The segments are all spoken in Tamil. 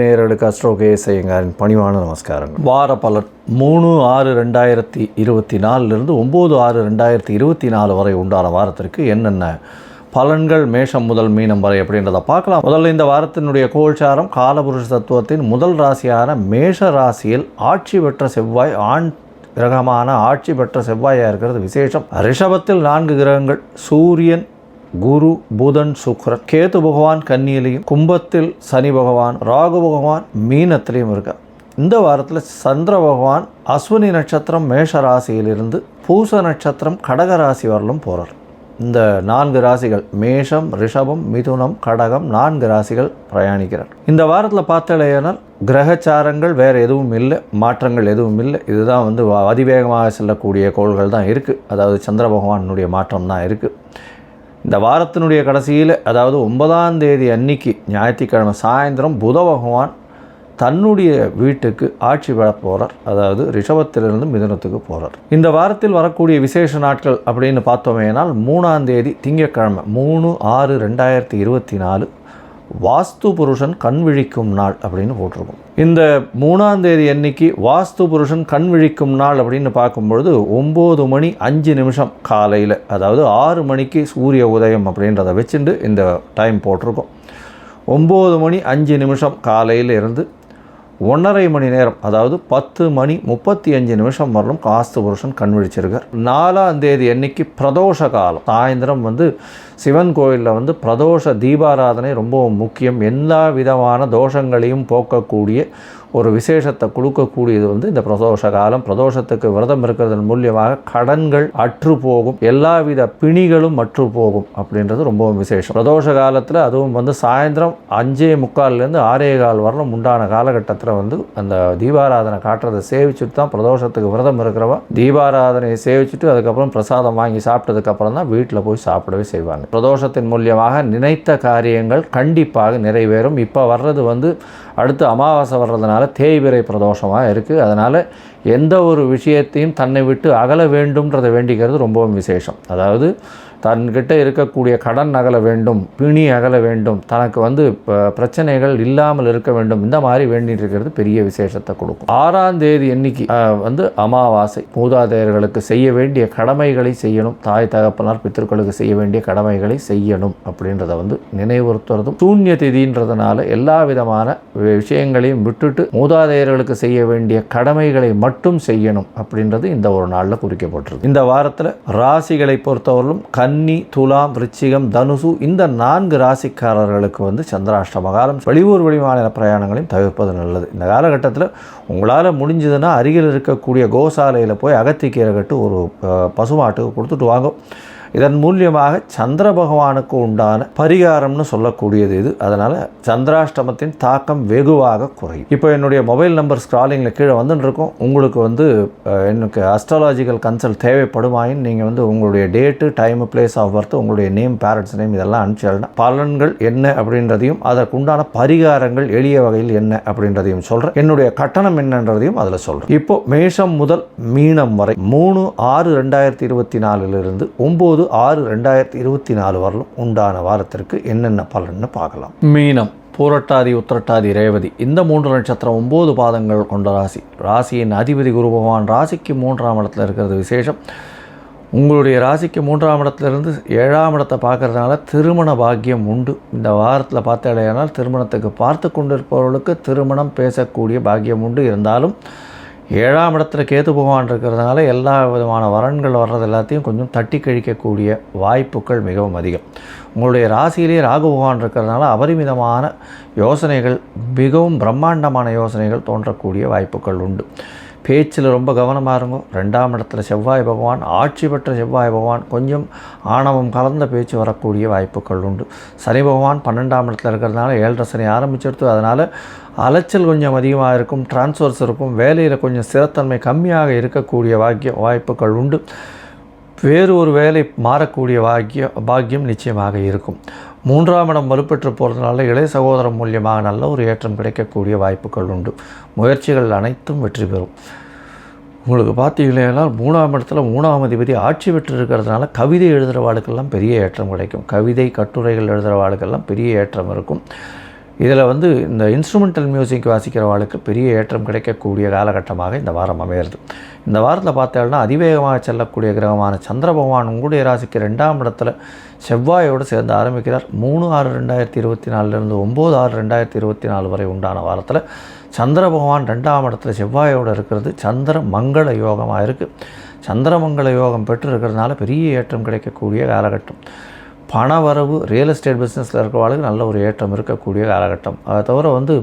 நேயர்களுக்கு அஸ்ட்ரோ கேஎஸ்ஐயங்காரின் பணிவான நமஸ்காரங்கள். வார பலன் மூணு ஆறு ரெண்டாயிரத்தி இருபத்தி நாலுலேருந்து ஒம்பது ஆறு ரெண்டாயிரத்தி இருபத்தி நாலு வரை உண்டான வாரத்திற்கு என்னென்ன பலன்கள் மேஷம் முதல் மீனம் வரை அப்படின்றத பார்க்கலாம். முதல்ல இந்த வாரத்தினுடைய கோல்சாரம் காலபுருஷ தத்துவத்தின் முதல் ராசியான மேஷ ராசியில் ஆட்சி பெற்ற செவ்வாய் ஆண் கிரகமான ஆட்சி பெற்ற செவ்வாயாக இருக்கிறது விசேஷம். ரிஷபத்தில் நான்கு கிரகங்கள் சூரியன் குரு புதன் சுக்ரன் கேது பகவான் கன்னியிலையும் கும்பத்தில் சனி பகவான் ராகு பகவான் மீனத்திலையும் இருக்கார் இந்த வாரத்தில் சந்திர பகவான் அஸ்வினி நட்சத்திரம் மேஷ ராசியிலிருந்து பூச நட்சத்திரம் கடக ராசி வரலும் போகிறார் இந்த நான்கு ராசிகள் மேஷம் ரிஷபம் மிதுனம் கடகம் நான்கு ராசிகள் பிரயாணிக்கிறார். இந்த வாரத்தில் பார்த்தாலேனால் கிரகச்சாரங்கள் வேறு எதுவும் இல்லை மாற்றங்கள் எதுவும் இல்லை. இதுதான் வந்து அதிவேகமாக செல்லக்கூடிய கோள்கள் தான் இருக்குது அதாவது சந்திர பகவானுடைய மாற்றம் தான் இருக்குது இந்த வாரத்தினுடைய கடைசியில் அதாவது ஒன்பதாம் தேதி அன்னைக்கு ஞாயிற்றுக்கிழமை சாயந்தரம் புத பகவான் தன்னுடைய வீட்டுக்கு ஆட்சி பெற போகிறார் அதாவது ரிஷபத்திலிருந்து மிதனத்துக்கு போகிறார் இந்த வாரத்தில் வரக்கூடிய விசேஷ நாட்கள் அப்படின்னு பார்த்தோமேனால் மூணாம் தேதி திங்கட்கிழமை மூணு ஆறு ரெண்டாயிரத்தி இருபத்தி நாலு வாஸ்து புருஷன் கண் விழிக்கும் நாள் அப்படின்னு போட்டிருக்கும். இந்த மூணாம் தேதி அன்னைக்கு வாஸ்து புருஷன் கண் விழிக்கும் நாள் அப்படின்னு பார்க்கும்பொழுது ஒம்பது மணி அஞ்சு நிமிஷம் காலையில் அதாவது ஆறு மணிக்கு சூரிய உதயம் அப்படின்றத வச்சுட்டு இந்த டைம் போட்டிருக்கோம். ஒம்பது மணி அஞ்சு நிமிஷம் காலையில் இருந்து ஒன்றரை மணி நேரம் அதாவது பத்து மணி முப்பத்தி அஞ்சு நிமிஷம் வரலும் காஸ்து புருஷன் கண் விழிச்சிருக்கார் நாலாம் தேதி அன்னைக்கு பிரதோஷ காலம். சாயந்தரம் வந்து சிவன் கோயிலில் வந்து பிரதோஷ தீபாராதனை ரொம்ப முக்கியம். எல்லா விதமான தோஷங்களையும் போக்கக்கூடிய ஒரு விசேஷத்தை கொடுக்கக்கூடியது வந்து இந்த பிரதோஷ காலம். பிரதோஷத்துக்கு விரதம் இருக்கிறதன் மூலியமாக கடன்கள் அற்று போகும். எல்லாவித பிணிகளும் அற்று போகும் அப்படின்றது ரொம்பவும் விசேஷம். பிரதோஷ காலத்தில் அதுவும் வந்து சாயந்தரம் அஞ்சே முக்கால்லேருந்து ஆறே கால் வரலும் உண்டான காலகட்டத்தில் வந்து அந்த தீபாராதனை காட்டுறதை சேவிச்சுட்டு தான் பிரதோஷத்துக்கு விரதம் இருக்கிறவா தீபாராதனையை சேவிச்சுட்டு அதுக்கப்புறம் பிரசாதம் வாங்கி சாப்பிட்டதுக்கப்புறம் தான் வீட்டில் போய் சாப்பிடவே செய்வாங்க. பிரதோஷத்தின் மூலியமாக நினைத்த காரியங்கள் கண்டிப்பாக நிறைவேறும். இப்போ வர்றது வந்து அடுத்து அமாவாசை வர்றதுனால தேய்பிரை பிரதோஷமாக இருக்குது அதனால் எந்த ஒரு விஷயத்தையும் தன்னை விட்டு அகல வேண்டும்ன்றதை வேண்டிக்கிறது ரொம்பவும் விசேஷம். அதாவது தன்கிட்ட இருக்கக்கூடிய கடன் அகல வேண்டும் பிணி அகல வேண்டும் தனக்கு வந்து ப- பிரச்சனைகள் இல்லாமல் இருக்க வேண்டும். இந்த மாதிரி வேண்டிட்டு இருக்கிறது பெரிய விசேஷத்தை கொடுக்கும். ஆறாம் தேதி எண்ணிக்கை வந்து அமாவாசை. மூதாதையர்களுக்கு செய்ய வேண்டிய கடமைகளை செய்யணும். தாய் தகப்பனார் பித்தர்களுக்கு செய்ய வேண்டிய கடமைகளை செய்யணும் அப்படின்றத வந்து நினைவுறுத்துறதும் சூன்ய திதின்றதுனால எல்லா விதமான விஷயங்களையும் விட்டுட்டு மூதாதையர்களுக்கு செய்ய வேண்டிய கடமைகளை மட்டும் செய்யணும் அப்படின்றது இந்த ஒரு நாளில் குறிக்கப்பட்டிருக்கு இந்த வாரத்தில் ராசிகளை பொறுத்தவரையிலும் கன்னி துலாம் ரிச்சிகம் தனுசு இந்த நான்கு ராசிக்காரர்களுக்கு வந்து சந்திராஷ்டம காலம் வெளியூர் வெளிமாநில பிரயாணங்களையும் தவிர்ப்பது நல்லது. இந்த காலகட்டத்தில் உங்களால் முடிஞ்சதுன்னா அருகில் இருக்கக்கூடிய கோசாலையில் போய் அகத்திக்கீரை கட்டு ஒரு பசுமாட்டுக்கு கொடுத்துட்டு வாங்க. இதன் மூலியமாக சந்திர பகவானுக்கு உண்டான பரிகாரம்னு சொல்லக்கூடியது இது. அதனால் சந்திராஷ்டமத்தின் தாக்கம் வெகுவாக குறையும். இப்போ என்னுடைய மொபைல் நம்பர் ஸ்க்ராலிங்கில் கீழே வந்துட்டு இருக்கும் உங்களுக்கு வந்து எனக்கு அஸ்ட்ராலாஜிக்கல் கன்சல்ட் தேவைப்படுமாயின் நீங்கள் வந்து உங்களுடைய date time place of birth உங்களுடைய நேம் பேரண்ட்ஸ் நேம் இதெல்லாம் அனுப்பிச்சிடலாம் பலன்கள் என்ன அப்படின்றதையும் அதற்குண்டான பரிகாரங்கள் எளிய வகையில் என்ன அப்படின்றதையும் சொல்கிறேன் என்னுடைய கட்டணம் என்னன்றதையும் அதில் சொல்கிறேன் இப்போ மேஷம் முதல் மீனம் வரை மூணு ஆறு ரெண்டாயிரத்தி இருபத்தி நாலுலேருந்து ஒம்பது ஆறு ரெண்டாயிரத்தி இருபத்தி நாலு வரலும் உண்டான வாரத்திற்கு என்னென்ன பலன்னு பார்க்கலாம். மீனம் பூரட்டாதி உத்திரட்டாதி ரேவதி இந்த மூன்று நட்சத்திரம் ஒம்பது பாதங்கள் கொண்ட ராசி. ராசியின் அதிபதி குரு பகவான் ராசிக்கு மூன்றாம் இடத்துல இருக்கிறது விசேஷம். உங்களுடைய ராசிக்கு மூன்றாம் இடத்துலேருந்து ஏழாம் இடத்தை பார்க்கறதுனால திருமண பாக்கியம் உண்டு. இந்த வாரத்தில் பார்த்தாலேயானால் திருமணத்துக்கு பார்த்து கொண்டிருப்பவர்களுக்கு திருமணம் பேசக்கூடிய பாக்கியம் உண்டு. இருந்தாலும் ஏழாம் இடத்துல கேது பகவான் இருக்கிறதுனால எல்லா விதமான வரன்கள் வர்றது எல்லாத்தையும் கொஞ்சம் தட்டி கழிக்கக்கூடிய வாய்ப்புகள் மிகவும் அதிகம். உங்களுடைய ராசியிலேயே ராகு பகவான் இருக்கிறதுனால அபரிமிதமான யோசனைகள் மிகவும் பிரம்மாண்டமான யோசனைகள் தோன்றக்கூடிய வாய்ப்புகள் உண்டு. பேச்சில் ரொம்ப கவனமாக இருங்க ரெண்டாம் இடத்துல செவ்வாய் பகவான் ஆட்சி பெற்ற செவ்வாய் பகவான் கொஞ்சம் ஆணவம் கலந்த பேச்சு வரக்கூடிய வாய்ப்புகள் உண்டு. சனி பகவான் பன்னெண்டாம் இடத்துல இருக்கிறதுனால ஏழரை சனி ஆரம்பிச்சிருத்து அதனால் அலைச்சல் கொஞ்சம் அதிகமாக இருக்கும் டிரான்ஸ்ஃபர்ஸ் இருக்கும் வேலையில் கொஞ்சம் ஸ்திரத்தன்மை கம்மியாக இருக்கக்கூடிய வாக்கிய வாய்ப்புகள் உண்டு. வேறு ஒரு வேலை மாறக்கூடிய பாக்கிய பாக்கியம் நிச்சயமாக இருக்கும். மூன்றாம் இடம் வலுப்பெற்று போகிறதுனால இளைய சகோதரம் மூலியமாக நல்ல ஒரு ஏற்றம் கிடைக்கக்கூடிய வாய்ப்புகள் உண்டு. முயற்சிகள் அனைத்தும் வெற்றி பெறும். உங்களுக்கு பார்த்தீங்களேனால் மூணாம் இடத்துல மூணாம் அதிபதி ஆட்சி பெற்று இருக்கிறதுனால கவிதை எழுதுகிற வாழ்க்கெல்லாம் பெரிய ஏற்றம் கிடைக்கும். கவிதை கட்டுரைகள் எழுதுகிற வாழ்க்கெல்லாம் பெரிய ஏற்றம் இருக்கும். இதில் வந்து இந்த இன்ஸ்ட்ருமெண்டல் மியூசிக் வாசிக்கிற பெரிய ஏற்றம் கிடைக்கக்கூடிய காலகட்டமாக இந்த வாரம் அமையிறது இந்த வாரத்தில் பார்த்தோம்னா அதிவேகமாக செல்லக்கூடிய கிரகமான சந்திர பகவான் உங்களுடைய ராசிக்கு ரெண்டாம் இடத்துல செவ்வாயோடு சேர்ந்து ஆரம்பிக்கிறார். மூணு ஆறு ரெண்டாயிரத்தி இருபத்தி நாலுலேருந்து ஒம்பது ஆறு ரெண்டாயிரத்தி இருபத்தி நாலு வரை உண்டான வாரத்தில் சந்திர பகவான் ரெண்டாம் இடத்துல செவ்வாயோடு இருக்கிறது. சந்திர மங்கள யோகமாக இருக்குது. சந்திரமங்கள யோகம் பெற்று இருக்கிறதுனால பெரிய ஏற்றம் கிடைக்கக்கூடிய காலகட்டம். பண வரவு ரியல் எஸ்டேட் பிஸ்னஸில் இருக்கிறவாளுக்கு நல்ல ஒரு ஏற்றம் இருக்கக்கூடிய காலகட்டம். அதை தவிர வந்து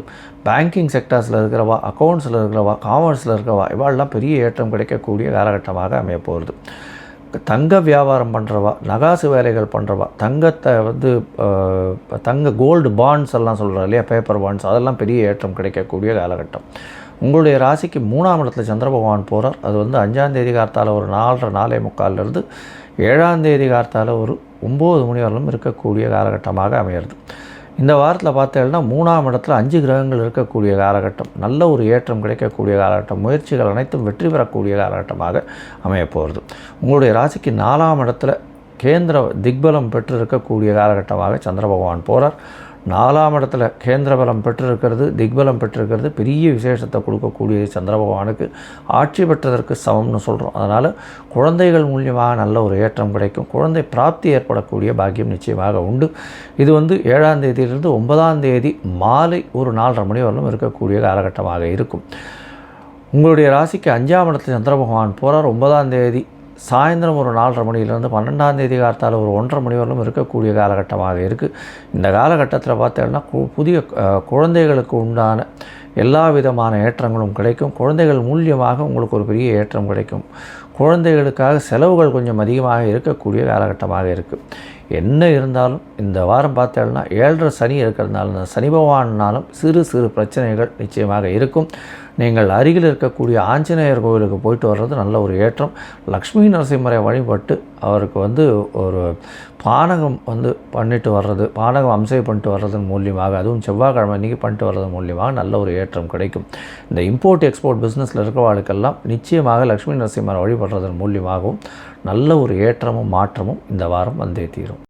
பேங்கிங் செக்டர்ஸில் இருக்கிறவா அக்கௌண்ட்ஸில் இருக்கிறவா காமர்ஸில் இருக்கிறவா இவாளெலாம் பெரிய ஏற்றம் கிடைக்கக்கூடிய காலகட்டமாக அமைய போகிறது தங்க வியாபாரம் பண்ணுறவா நகாசு வேலைகள் பண்ணுறவா தங்கத்தை வந்து தங்க கோல்டு பாண்ட்ஸ் எல்லாம் சொல்கிறோம் இல்லையா பேப்பர் பாண்ட்ஸ் அதெல்லாம் பெரிய ஏற்றம் கிடைக்கக்கூடிய காலகட்டம். உங்களுடைய ராசிக்கு மூணாம் இடத்துல சந்திர பகவான் போகிறார் அது வந்து அஞ்சாந்தேதி கார்த்தால ஒரு நாலரை நாலே முக்கால்லேருந்து ஏழாம் தேதி ஒரு ஒம்பது மணி வரலும் இருக்கக்கூடிய காலகட்டமாக அமையிறது இந்த வாரத்தில் பார்த்தீங்கன்னா மூணாம் இடத்துல அஞ்சு கிரகங்கள் இருக்கக்கூடிய காலகட்டம் நல்ல ஒரு ஏற்றம் கிடைக்கக்கூடிய காலகட்டம் முயற்சிகள் அனைத்தும் வெற்றி பெறக்கூடிய காலகட்டமாக அமையப்போகிறது உங்களுடைய ராசிக்கு நாலாம் இடத்துல கேந்திர திக்பலம் பெற்று இருக்கக்கூடிய காலகட்டமாக சந்திர பகவான் போகிறார் நாலாம் இடத்துல கேந்திர பலம் பெற்றிருக்கிறது திக்பலம் பெற்றிருக்கிறது பெரிய விசேஷத்தை கொடுக்கக்கூடிய சந்திர பகவானுக்கு ஆட்சி பெற்றதற்கு சமம்னு சொல்கிறோம் அதனால் குழந்தைகள் மூலியமாக நல்ல ஒரு ஏற்றம் கிடைக்கும். குழந்தை பிராப்தி ஏற்படக்கூடிய பாக்கியம் நிச்சயமாக உண்டு. இது வந்து ஏழாம் தேதியிலிருந்து ஒன்பதாம் தேதி மாலை ஒரு நாலரை மணி வரலும் இருக்கக்கூடிய காலகட்டமாக இருக்கும். உங்களுடைய ராசிக்கு அஞ்சாம் இடத்துல சந்திர பகவான் போகிறார் ஒன்பதாம் தேதி சாயந்தரம் ஒரு நாலரை மணிலேருந்து பன்னெண்டாம் தேதி காலத்தால் ஒரு ஒன்றரை மணி வரலும் இருக்கக்கூடிய காலகட்டமாக இருக்குது இந்த காலகட்டத்தில் பார்த்தீங்கன்னா புதிய குழந்தைகளுக்கு உண்டான எல்லா விதமான ஏற்றங்களும் கிடைக்கும். குழந்தைகள் மூலியமாக உங்களுக்கு ஒரு பெரிய ஏற்றம் கிடைக்கும். குழந்தைகளுக்காக செலவுகள் கொஞ்சம் அதிகமாக இருக்கக்கூடிய காலகட்டமாக இருக்குது என்ன இருந்தாலும் இந்த வாரம் பார்த்தோம்னா ஏழரை சனி இருக்கிறதுனால சனி பகவானாலும் சிறு சிறு பிரச்சனைகள் நிச்சயமாக இருக்கும். நீங்கள் அருகில் இருக்கக்கூடிய ஆஞ்சநேயர் கோவிலுக்கு போயிட்டு வர்றது நல்ல ஒரு ஏற்றம். லக்ஷ்மி நரசிம்மரை வழிபட்டு அவருக்கு வந்து ஒரு பானகம் வந்து பண்ணிட்டு வர்றது பானகம் அம்சை பண்ணிட்டு வர்றதன் மூலியமாக அதுவும் செவ்வாய்க்கிழமை அன்றைக்கி பண்ணிட்டு வர்றது மூலியமாக நல்ல ஒரு ஏற்றம் கிடைக்கும். இந்த இம்போர்ட் எக்ஸ்போர்ட் பிஸ்னஸில் இருக்கிறவாளுக்கெல்லாம் நிச்சயமாக லக்ஷ்மி நரசிம்மரை வழிபடுறதன் மூலியமாகவும் நல்ல ஒரு ஏற்றமும் மாற்றமும் இந்த வாரம் வந்தே தீரும்.